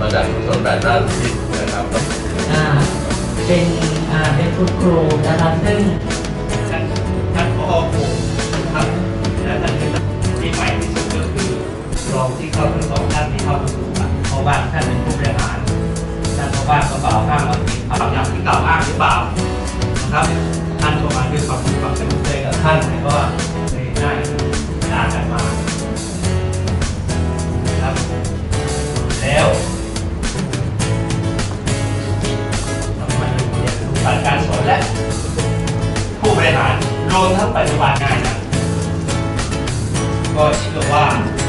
มาจากชุมชนแบดราชทิศนะครับอ่าเป็นอ่าเป็นคุณครูนะครับซึ่งท่านท่าอครูครับและท่านที่ใหม่ที่สุดก็คือรองที่เข้าทั้งสองท่านที่เข้ามาสู่กันเพราะว่าท่านเป็นผู้บริหารท่านเพราะว่ากระเป๋าข้างว่าความอย่างที่กล่าวอ้างหรือเปล่านะครับท่านประมาณด้วยความรู้ความสนุกใจกับท่านเพราะว่า และผู้บริหารรวมทั้งปฏิบัติงานนะก็เชื่อว่า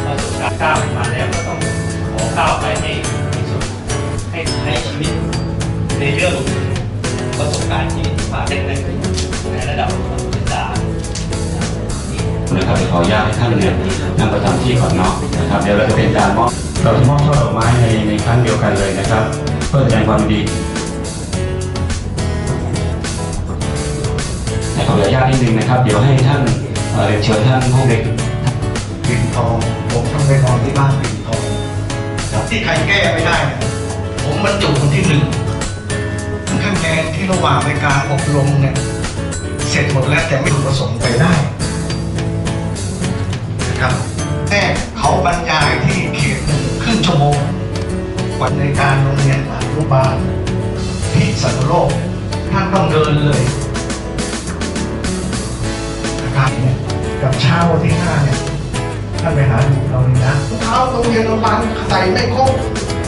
ประสบการณ์ก้าวมาแล้วก็ต้องขอก้าวไปให้ที่สุดให้ให้ชีวิตในเรื่องประสบการณ์ที่ผ่านเป็นในระดับของศึกษานะครับขออนุญาตให้ท่านเนี่ยนั่งประจำที่ก่อนเนาะนะครับเดี๋ยวเราจะเป็นการมอบเราจะมอบช่อดอกไม้ในในครั้งเดียวกันเลยนะครับ เพื่อแสดงความดี นุญาตนิดนึงนะครับ เดี๋ยวให้ท่านเอ่อเรียนเชิญท่านผู้เด็กปิ่นทองผมต้องไปนอนที่บ้านปิ่นทองครับที่ใครแก้ไม่ได้เนี่ยผมมันอยู่คนที่หนึ่งขั้นแกนที่ระหว่างในการอบรมเนี่ยเสร็จหมดแล้วแต่ไม่ถูกประสงค์ไปได้นะครับแม่เขาบรรยายที่เขตหนึ่งครึ่งชั่วโมงวันในการโรงเรียนอนุบาลที่สันโลกท่านต้องเดินเลย ครับเนี่ยกับเช้าวันที่ห้าเนี่ยท่านไปหาดูเราเลยนะเช้าโรงเรียนโรงบาลใส่ไม่ครบ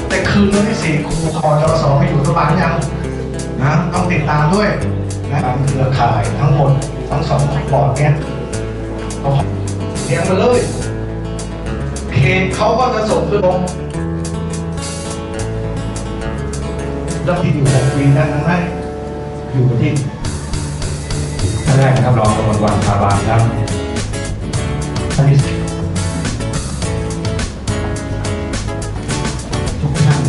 แต่คืนวันที่สี่ครูคอจสไปอยู่โรงบาลยังนะต้องติดตามด้วยนะตามเครือข่ายทั้งหมดทั้งสองบอร์ดเนี่ยเอาเรียงมาเลยเขตเขาก็จะส่งขึ้นลงแล้วที่อยู่หกปีนั้นนั้นไหมอยู่ที่ ท่านแรกนะครับรองกมลวันพาบานครับท่านที่สิบทุกท่าน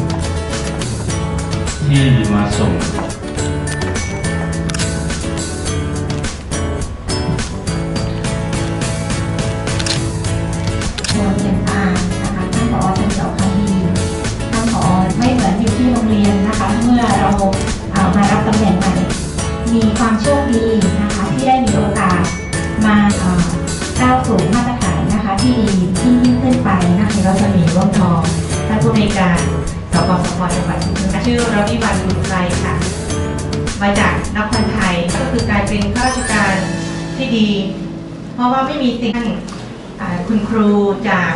ที่มาส่งโรงเรียนตาลนะคะท่านผอท่านเจ้าคดีท่านผอไม่เหมือนอยู่ที่โรงเรียนนะคะเมื่อเราเอ่อมารับตำแหน่งใหม่มีความโชคดีนะคะ ที่ได้มีโอกาสมาเอ่อก้าวสู่มาตรฐานนะคะที่ดีที่ยิ่งขึ้นไปนะคะเราจะมีร่วมทองท่านผู้ในการสปสพจังหวัดชื่อรวิวันบุญไกรค่ะ มาจากนครไทยก็คือการเป็นข้าราชการที่ดี เพราะว่าไม่มีสิ่งคุณครูจาก